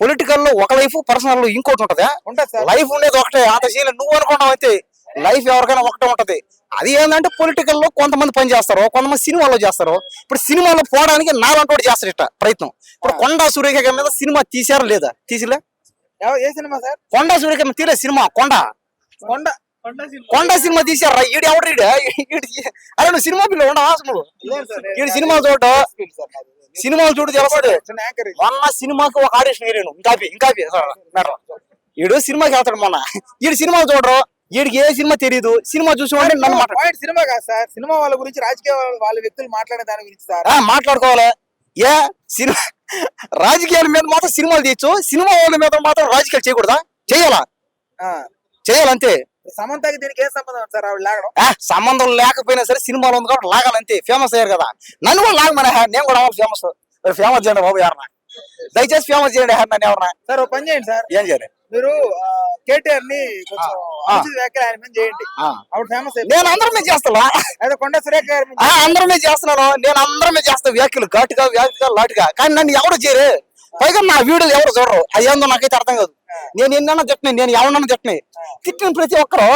పొలిటికల్లో ఒక లైఫ్ పర్సనల్లో ఇంకోటి ఉంటదా. లైఫ్ ఉండేది ఒకటే. అంత శీలం నువ్వు అనుకున్నావు అయితే లైఫ్ ఎవరికైనా ఒకటే ఉంటది. అది ఏంటంటే పొలిటికల్లో కొంతమంది పని చేస్తారు కొంతమంది సినిమాలో చేస్తారు. ఇప్పుడు సినిమాలో పోవడానికి నా వంటోడు చేస్తారు ఇట్ట ప్రయత్నం. ఇప్పుడు కొండా సూర్యకేఖ మీద సినిమా తీసారా లేదా? తీసిలే? ఏ సినిమా సార్? కొండా సూర్యకేఖ మీద తీరే సినిమా కొండ. కొండ. కొండ సినిమా. తీసారా ఈడు ఎవడు ఈడు? అరే నువ్వు సినిమా పిల్ల ఉండవా అసలు ఈడు సినిమా చూడు. సినిమాలు చూడు తెలుస్తుంది. మొన్న సినిమాకి ఒక ఆడిషన్ వేరాను ఇంకాపి ఇంకాపి. ఈడు సినిమాకి వెళ్తాడు మొన్న. ఈడు సినిమా చూడరు. వీడికి ఏ సినిమా తెలియదు సినిమా చూసి ఉంటే నన్ను మాట పాయింట్ సినిమా కాదు సార్. సినిమా వాళ్ళ గురించి రాజకీయ వాళ్ళ- వ్యక్తులు మాట్లాడే దాని గురించి సార్. మాట్లాడుకోవాలి. ఏ? సినిమా రాజకీయాల మీద మాత్రం సినిమాలు తీయచ్చు. సినిమా వాళ్ళ మీద మాత్రం రాజకీయాలు చేయకూడదా? చేయాలా? ఆ. చేయాలంతే. సమంతకి దీనికి ఏం సంబంధం సార్ ఆవిడ లాగడం? సంబంధం లేకపోయినా సరే సినిమాలో ఉంది కాబట్టి లాగాలంతే. ఫేమస్ అయ్యారు కదా. నన్ను కూడా లాగమని నేను కూడా ఫేమస్ ఫేమస్ చేయండి బాబు ఎవరన్నా. దయచేసి ఫేమస్ చేయండి నన్ను ఎవరన్నా. సార్ పని చేయండి సార్. ఏం చేయాలి? మీరు కేటీఆర్ని కొంచెం ఆ. అనుచిత వ్యాఖ్యలు ఆయన మీద చేయండి. ఆవిడ ఫేమస్ నేను అందరి మీద చేస్తున్నా అదే కొండ సురేఖ గారి మీద ఆ, అందరి మీద చేస్తున్నాను. నేను అందరి మీద చేస్తా. వ్యాఖ్యలు ఘాటుగా వ్యాఖ్యలు లాటుగా కానీ నన్ను ఎవరు చేయరు. పైగా నా వీడియోలు ఎవరు చూడరు. అది ఏందో నాకైతే అర్థం కాదు. నేను ఎన్నన్నా తిట్టిన నేను ఎవరన్నా తిట్టిన తిట్టిన ప్రతి ఒక్కరు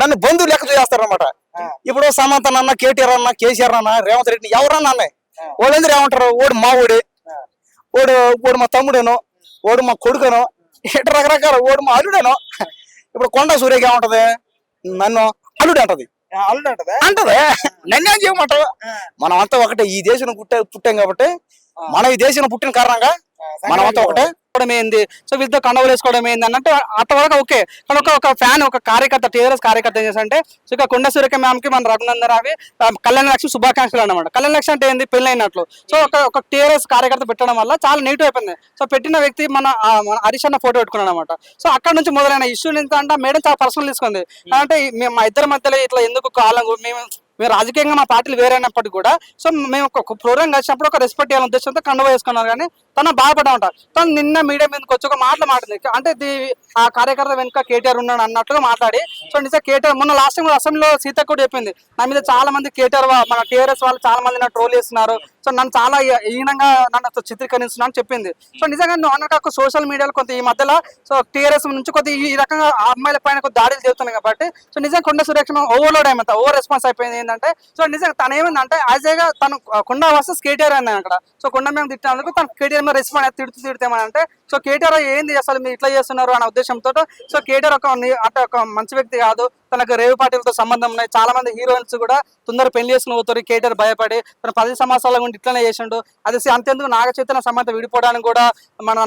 నన్ను బంధువు లెక్క చేస్తారు అనమాట ఆ. ఇప్పుడు సమంత అన్న కేటీఆర్ అన్న కేసీఆర్ అన్న రేవంత్ రెడ్డి ఎవరన్నా అన్నాయి. వాళ్ళందరూ ఏమంటారు? ఓడు మా ఓడి. ఓడు ఓడు మా తమ్ముడేనో ఓడు మా కొడుకనో ఇటు రకరకాల ఓడు మా అల్లుడేనో. ఇప్పుడు కొండ సూర్యకి ఏమంటది? నన్ను అల్లుడు అంటది. అల్లుడు అంటదా? అంటది. నన్నేం చేయమంటావు మనం అంతా ఒకటే ఈ దేశం పుట్టే పుట్టాం కాబట్టి మనం ఈ దేశం పుట్టిన కారణంగా మనం అంతా ఒకటే. వేసుకోవడం ఏంది? సో వీళ్ళతో కండవలు వేసుకోవడం ఏంది అన్నట్టు అంతవరకు ఓకే. కానీ ఒక ఒక ఫ్యాన్ ఒక కార్యకర్త టీఆర్ఎస్ కార్యకర్త ఏం చేశారంటే సో ఇక కొండ సూర్యక మ్యామ్కి మన రఘునందన్ రావి కళ్యాణ లక్ష్మి శుభాకాంక్షలు అన్నమాట. కళ్యాణ లక్ష్మి అంటే ఏంది? అయినట్లు సో ఒక ఒక టీఆర్ఎస్ కార్యకర్త పెట్టడం వల్ల చాలా నెగిటివ్ అయిపోయింది. సో పెట్టిన వ్యక్తి మన హరీష్ అన్న ఫోటో పెట్టుకున్నాడు అనమాట సో అక్కడ నుంచి మొదలైన ఇష్యూ నుంచి అంటే మేడం చాలా పర్సనల్ తీసుకుంది. అంటే ఈ- మేము మా ఇద్దరి మధ్యలో ఇట్లా ఎందుకు కాలం మేము మేము రాజకీయంగా మా పార్టీలు వేరైనప్పటికీ కూడా సో మేము ఒక ప్రోగ్రామ్ కలిసినప్పుడు ఒక రెస్పెక్ట్ చేయాలని ఉద్దేశంతో కండువ వేసుకున్నారు కానీ తను బాధపడా ఉంటారు తను నిన్న మీడియా మీదకి వచ్చి ఒక మాటలు మాట్లాడింది. అంటే ఆ కార్యకర్త వెనుక కేటీఆర్ ఉన్నాడు అన్నట్టుగా మాట్లాడి సో నిజంగా కేటీఆర్ మొన్న లాస్ట్ టైం అసెంబ్లీలో సీత కూడా చెప్పింది నా మీద చాలా మంది కేటీఆర్ మన టీఆర్ఎస్ వాళ్ళు చాలా మంది నా ట్రోల్ చేస్తున్నారు. సో నన్ను చాలా ఈనంగా హీనంగా నన్ను చిత్రీకరిస్తున్నా అని చెప్పింది. సో నిజంగా నువ్వు అన్నట్టు సోషల్ మీడియాలో కొంత ఈ మధ్యలో సో టీఆర్ఎస్ నుంచి కొద్ది ఈ రకంగా అమ్మాయిల పైన కొద్ది దాడులు చేస్తున్నాయి కాబట్టి సో నిజంగా కొండ సురక్షణ ఓవర్లోడ్ అయిపోతా ఓవర్ రెస్పాన్స్ అయిపోయింది. ఏంటంటే సో నిజంగా తను ఏమైందంటే యాజ్ ఏగా తను కొండ వర్సెస్ కేటీఆర్ అన్నాయి అక్కడ. సో కొండ మేము తిట్టినందుకు తను కేటీఆర్ మీద రెస్పాండ్ తిడుతూ తిడితేమని అంటే సో కేటీఆర్ ఏంది అసలు మీరు ఇట్లా చేస్తున్నారు? అనే ఉద్దేశంతో సో కేటీఆర్ ఒక అంటే ఒక మంచి వ్యక్తి కాదు. తనకు రేవు పార్టీలతో సంబంధం ఉన్నాయి. చాలా మంది హీరోయిన్స్ కూడా తొందర పెళ్ళి చేసుకుని పోతారు. కేటీఆర్ భయపడి తన పది సంవత్సరాల గురించి ఇట్లనే చేసిండు. అది అంతెందుకు నాగ చైతన్య సంబంధం విడిపోవడానికి కూడా మన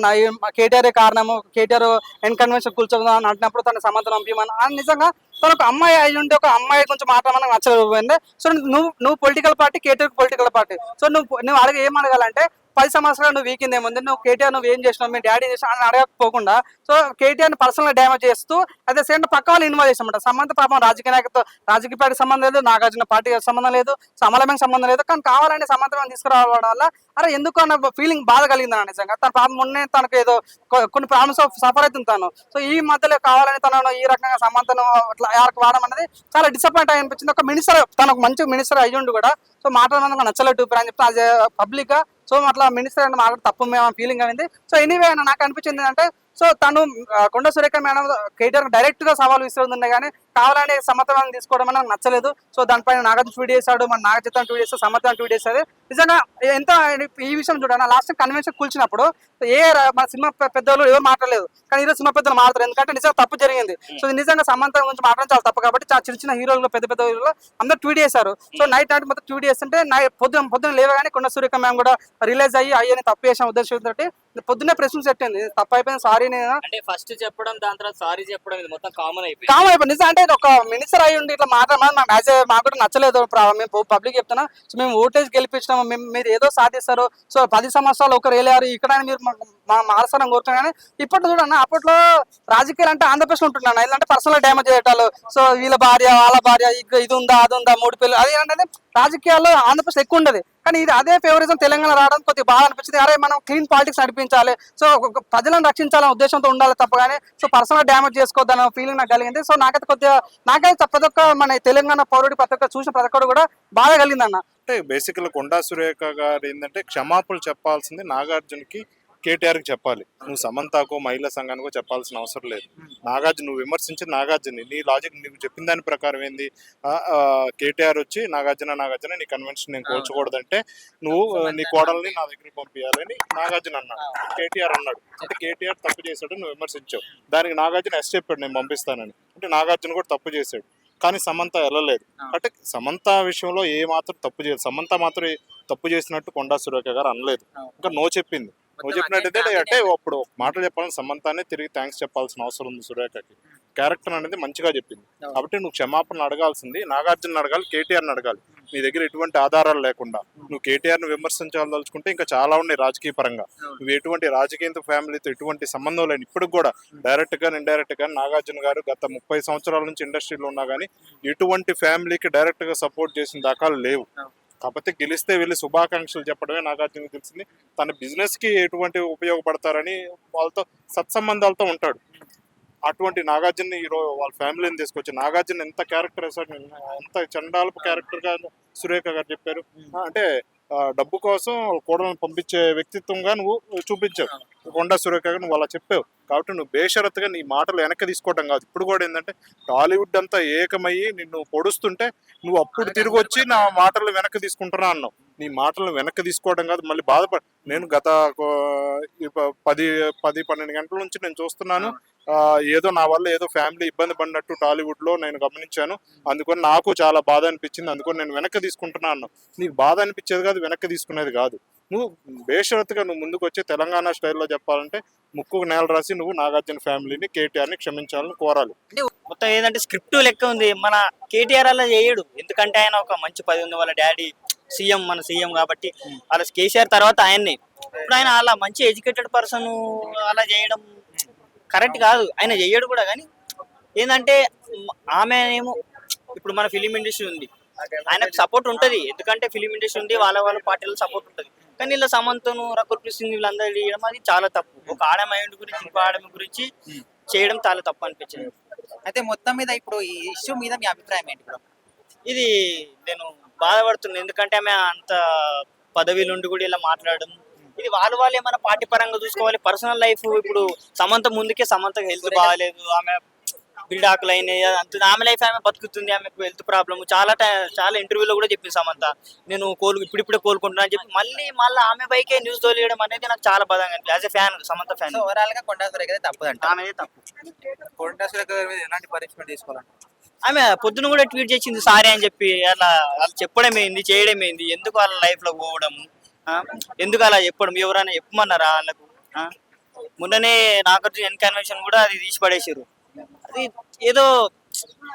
కేటీఆర్ కారణము. కేటీఆర్ ఎన్ కన్వెన్షన్ కూర్చోదాం అని అంటున్నప్పుడు తన సంబంధం పంపించమని అని నిజంగా తను ఒక అమ్మాయి అయి ఉంటే ఒక అమ్మాయి గురించి మాట్లాడమని నచ్చలేకపోయింది సో నువ్వు నువ్వు political party KTR political party so నువ్వు నువ్వు అడగ ఏం అడగాలంటే పది సంవత్సరాలు నువ్వు వీకింది ఏముంది? నువ్వు కేటీఆర్ నువ్వు ఏం చేసినావు? మీ డాడీ చేసిన అని అడగకపోకుండా. సో కేటీఆర్ పర్సనల్ డ్యామేజ్ చేస్తూ అదే సేమ్ పక్క వాళ్ళు ఇన్వాల్వ్ చేసామంట సంబంధ పాపం రాజకీయ నాయకతో రాజకీయ పార్టీ సంబంధం లేదు నాగార్జున పార్టీ సంబంధం లేదు సమలమైన సంబంధం లేదు. కానీ కావాలని సమర్థమైన తీసుకురావడం వల్ల అరే ఎందుకు అన్న ఫీలింగ్ బాధ కలిగింది అన్న నిజంగా. తన పాపం ఉన్నే తనకు ఏదో కొన్ని ప్రాబ్లమ్స్ సఫర్ అవుతుంది తను. సో ఈ మధ్యలో కావాలని తనను ఈ రకంగా సమంతను అట్లా ఎవరికి వాడడం అనేది చాలా డిసప్పాయింట్ అనిపించింది. ఒక మినిస్టర్ తనకు మంచి మినిస్టర్ అయ్యుండు కూడా. సో మాట్లాడడానికి నచ్చలేదు అని చెప్తే పబ్లిక్గా సో అట్లా మినిస్టర్ అని మాట్లాడి తప్పు మేము ఫీలింగ్ అనేది. సో ఎనీవే నాకు అనిపించింది అంటే సో తను కొండ సురేఖ మేడం కేటీఆర్ డైరెక్ట్గా సవాల్ విసురుతుంది కానీ కావాలని సమర్థవాన్ని తీసుకోవడం అనేది నాకు నచ్చలేదు. సో దానిపైన నాగార్జున ట్వీట్ చేశాడు మన నాగచిత్రం ట్వీట్ చేస్తే సమర్థన ట్వీట్ చేశాడు నిజంగా ఎంత ఈ విషయం చూడండి లాస్ట్ కన్వెన్షన్ కూల్చినప్పుడు ఏ మన సినిమా పెద్దలు ఎవరు మాట్లాడలేదు. కానీ ఈరోజు సినిమా పెద్దలు మాట్లాడతారు ఎందుకంటే నిజంగా తప్పు జరిగింది. సో నిజంగా సమంతం గురించి మాట్లాడడం చాలా తప్పు కాబట్టి చాలా చిన్న చిన్న హీరోలు పెద్ద పెద్ద హీరోలు అందరూ ట్వీట్ చేశారు సో నైట్ నైట్ మొత్తం ట్వీట్ చేస్తుంటే నైట్ పొద్దున పొద్దున లేవగానే కొండ సూర్యక మ్యామ్ కూడా రిలీజ్ అయ్యి అయ్యని తప్పు చేసిన ఉద్దేశంతో పొద్దున్నే ప్రెస్ పెట్టింది. తప్పు అయిపోయింది సారీ నేను అంటే ఫస్ట్ చెప్పడం దాని తర్వాత సారీ చెప్పడం ఇది మొత్తం కామన్ అయిపోయింది. కామ్ అయిపోయింది. నిజం అంటే ఒక మినిస్టర్ అయి ఉండి ఇట్లా మాట్లాడమని మాకు యాజ్ మాకు కూడా నచ్చలేదు. మేము పబ్లిక్ చెప్తున్నా. సో మేము ఓటేజ్ గెలిపించినాము. మేము మీరు ఏదో సాధిస్తారు. సో పది సంవత్సరాలు ఒకరు వెళ్ళారు ఇక్కడ మీరు మా మారసానం కోరుతున్నా కానీ ఇప్పట్లో చూడన్న అప్పట్లో రాజకీయాలు అంటే ఆంధ్రప్రదేశ్ ఉంటున్నాను ఇలాంటి పర్సనల్ డ్యామేజ్ చేయటాలు సో వీళ్ళ భార్య వాళ్ళ భార్య ఇది ఉందా అది ఉందా మూడు పిల్లలు అది ఏంటంటే రాజకీయాల్లో ఆంధ్రప్రదేశ్ ఎక్కువ ఉండదు. కానీ ఇది అదే ఫేవరిజం తెలంగాణ రావడం కొద్దిగా బాగా అనిపించింది అరే మనం క్లీన్ పాలిటిక్స్ నడిపించాలి. సో ప్రజలను రక్షించాలనే ఉద్దేశంతో ఉండాలి తప్ప కానీ సో పర్సనల్ డ్యామేజ్ చేసుకోవద్దన్న ఫీలింగ్ నాకు కలిగింది. సో నాకైతే కొద్దిగా నాకైతే ప్రతి ఒక్క మన తెలంగాణ పౌరుడి ప్రతి ఒక్క చూసిన ప్రతి ఒక్కరు కూడా బాగా కలిగింది అన్న అంటే బేసికల్ కొండా సురేఖ గారు ఏంటంటే క్షమాపణలు చెప్పాల్సింది నాగార్జునకి కేటీఆర్కి చెప్పాలి. నువ్వు సమంతకు మహిళా సంఘానికో చెప్పాల్సిన అవసరం లేదు. నాగార్జున నువ్వు విమర్శించి నాగార్జున. నీ లాజిక్ నీకు చెప్పిన దాని ప్రకారం ఏంది? కేటీఆర్ వచ్చి నాగార్జున నాగార్జున నీ కన్వెన్షన్ నేను కోల్చకూడదంటే నువ్వు నీ కోడల్ని నా దగ్గరికి పంపించాలని నాగార్జున అన్నాడు. కేటీఆర్ అన్నాడు. అంటే కేటీఆర్ తప్పు చేశాడు నువ్వు విమర్శించావు. దానికి నాగార్జున ఎస్ చెప్పాడు నేను పంపిస్తానని. అంటే నాగార్జున కూడా తప్పు చేశాడు. కానీ సమంత వెళ్ళలేదు. అంటే సమంత విషయంలో ఏ మాత్రం తప్పు చేయలేదు సమంత మాత్రం తప్పు చేసినట్టు కొండా సురేఖ గారు అనలేదు. ఇంకా నో చెప్పింది. నువ్వు చెప్పినట్టయితే అంటే అప్పుడు మాటలు చెప్పాలని సమంతానే తిరిగి థ్యాంక్స్ చెప్పాల్సిన అవసరం ఉంది సురేఖకి. క్యారెక్టర్ అనేది మంచిగా చెప్పింది. కాబట్టి నువ్వు క్షమాపణ అడగాల్సింది నాగార్జున అడగాలి కేటీఆర్ని అడగాలి. నీ దగ్గర ఎటువంటి ఆధారాలు లేకుండా. నువ్వు కేటీఆర్ను విమర్శించాలదలుచుకుంటే ఇంకా చాలా ఉన్నాయి రాజకీయ పరంగా. నువ్వు ఎటువంటి రాజకీయ ఫ్యామిలీతో ఎటువంటి సంబంధం లేని ఇప్పుడు కూడా డైరెక్ట్గా ఇండైరెక్ట్గా నాగార్జున గారు గత ముప్పై సంవత్సరాల నుంచి ఇండస్ట్రీలో ఉన్నా కానీ ఎటువంటి ఫ్యామిలీకి డైరెక్ట్గా సపోర్ట్ చేసిన దాఖలు లేవు. కాకపోతే గెలిస్తే వెళ్ళి శుభాకాంక్షలు చెప్పడమే నాగార్జున తెలిసింది. తన బిజినెస్కి ఎటువంటి ఉపయోగపడతారని వాళ్ళతో సత్సంబంధాలతో ఉంటాడు. అటువంటి నాగార్జున ఈ రోజు వాళ్ళ ఫ్యామిలీని తీసుకొచ్చి నాగార్జున ఎంత క్యారెక్టర్ ఎంత చండాలపు క్యారెక్టర్గా సురేఖ గారు చెప్పారు. అంటే డబ్బు కోసం కోడలను పంపించే వ్యక్తిత్వంగా నువ్వు చూపించావు. కొండా సురేఖ గారు నువ్వు అలా చెప్పావు. కాబట్టి నువ్వు బేషరత్తుగా నీ మాటలు వెనక్కి తీసుకోవడం కాదు. ఇప్పుడు కూడా ఏంటంటే టాలీవుడ్ అంతా ఏకమయ్యి నిన్ను పొడుస్తుంటే నువ్వు అప్పుడు తిరిగి వచ్చి నా మాటలు వెనక్కి తీసుకుంటున్నా అన్నావు. నీ మాటలను వెనక్కి తీసుకోవడం కాదు. మళ్ళీ బాధపడ నేను గత పది పది పన్నెండు గంటల నుంచి నేను చూస్తున్నాను. ఏదో నా వల్ల ఏదో ఫ్యామిలీ ఇబ్బంది పడినట్టు టాలీవుడ్లో నేను గమనించాను. అందుకని నాకు చాలా బాధ అనిపించింది. అందుకని నేను వెనక్కి తీసుకుంటున్నా అన్నావు. నీకు బాధ అనిపించేది కాదు వెనక్కి తీసుకునేది కాదు. నువ్వు బేషరత్తుగా నువ్వు ముందుకు వచ్చి తెలంగాణ స్టైల్లో చెప్పాలంటే ముక్కు నేల రాసి నువ్వు నాగార్జున ఫ్యామిలీని కేటీఆర్ని క్షమించాలని కోరాలి. మొత్తం ఏంటంటే స్క్రిప్ట్ లెక్క ఉంది. మన కేటీఆర్ అలా చేయడు. ఎందుకంటే ఆయన ఒక మంచి పది ఉంది. వాళ్ళ డాడీ సీఎం మన సీఎం కాబట్టి అలా కేసీఆర్ తర్వాత ఆయన్ని. ఇప్పుడు ఆయన అలా మంచి ఎడ్యుకేటెడ్ పర్సన్ అలా చేయడం కరెక్ట్ కాదు. ఆయన చేయడు కూడా. కానీ ఏంటంటే ఆమె ఏమో ఇప్పుడు మన ఫిలిం ఇండస్ట్రీ ఉంది. ఆయనకు సపోర్ట్ ఉంటుంది. ఎందుకంటే ఫిలిం ఇండస్ట్రీ ఉంది. వాళ్ళ వాళ్ళ పార్టీలో సపోర్ట్ ఉంటుంది. కానీ ఇలా సమంతను రకుల్ సింగ్ వీళ్ళందరూ చేయడం అది చాలా తప్పు. ఒక ఆడమైండ్ గురించి ఇంకో ఆడమ గురించి చేయడం చాలా తప్పు అనిపించింది. అయితే మొత్తం మీద ఇప్పుడు ఈ ఇష్యూ మీద మీ అభిప్రాయం ఏంటి ఇది నేను బాధపడుతున్నాను. ఎందుకంటే ఆమె అంత పదవిలో ఉండి కూడా ఇలా మాట్లాడడం. ఇది వాళ్ళు వాళ్ళు ఏమైనా పార్టీ పరంగా చూసుకోవాలి. పర్సనల్ లైఫ్ ఇప్పుడు సమంత ముందుకే సమంతకి హెల్త్ బాగాలేదు. ఆమె బిల్డాకులు అయినాయి అంత ఆమె లైఫ్ ఆమె బతుకుతుంది ఆమెకు హెల్త్ ప్రాబ్లమ్ చాలా టై- చాలా ఇంటర్వ్యూలో కూడా చెప్పింది సమంత. నేను కోలు ఇప్పుడిప్పుడే కోలుకుంటున్నా అని చెప్పి మళ్ళీ మళ్ళీ ఆమె బైకే న్యూస్ తోలియడం అనేది నాకు చాలా బాధగా అనిపించింది as a fan Samantha fan ఓవరాల్గా కొండా సురేఖ తప్పదంట. ఆమె తప్పు. కొండా సురేఖ మీద ఎలాంటి పనిష్మెంట్ తీసుకోవాలంట? ఆమె పొద్దున కూడా ట్వీట్ చేసింది సారీ అని చెప్పి అలా వాళ్ళు చెప్పడం ఏంది చేయడం ఏంది ఎందుకు వాళ్ళ లైఫ్లో పోవడం? ఎందుకు అలా చెప్పడం? ఎవరైనా చెప్పమన్నారా వాళ్ళకు? మొన్ననే నాగార్జున ఎన్కన్వెన్షన్ కూడా అది తీసి పడేసారు అది ఏదో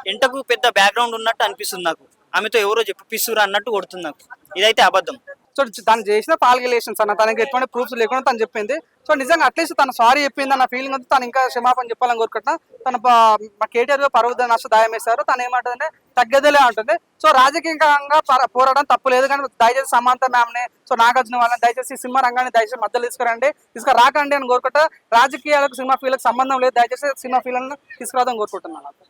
ఎంటకు పెద్ద బ్యాక్గ్రౌండ్ ఉన్నట్టు అనిపిస్తుంది నాకు. ఆమెతో ఎవరో చెప్పిస్తురు అన్నట్టు కొడుతుంది నాకు. ఇదైతే అబద్ధం. సో తను చేసిన పాల్గలేషన్స్ అన్న తనకి ఎటువంటి ప్రూఫ్స్ లేకుండా తను చెప్పింది. సో నిజంగా అట్లీస్ట్ తను సారీ చెప్పింది అన్న ఫీలింగ్ ఉంది. తను ఇంకా క్షమాపణ చెప్పాలని కోరుకుంటున్నా. తన మా కేటీఆర్ పరువు నష్ట దాయం వేశారు తను ఏమంటుందంటే తగ్గేదేలే ఉంటుంది సో రాజకీయంగా పర- పోరాడడం తప్పు లేదు కానీ దయచేసి సమాంత మ్యామ్ని సో నాగార్జున వాళ్ళని దయచేసి సినిమా రంగాన్ని దయచేసి మధ్యలో తీసుకురండి. తీసుకురా రాకండి అని కోరుకుంటా రాజకీయాలకు సినిమా ఫీల్కి సంబంధం లేదు. దయచేసి సినిమా ఫీల్ని తీసుకురాదని కోరుకుంటున్నాను.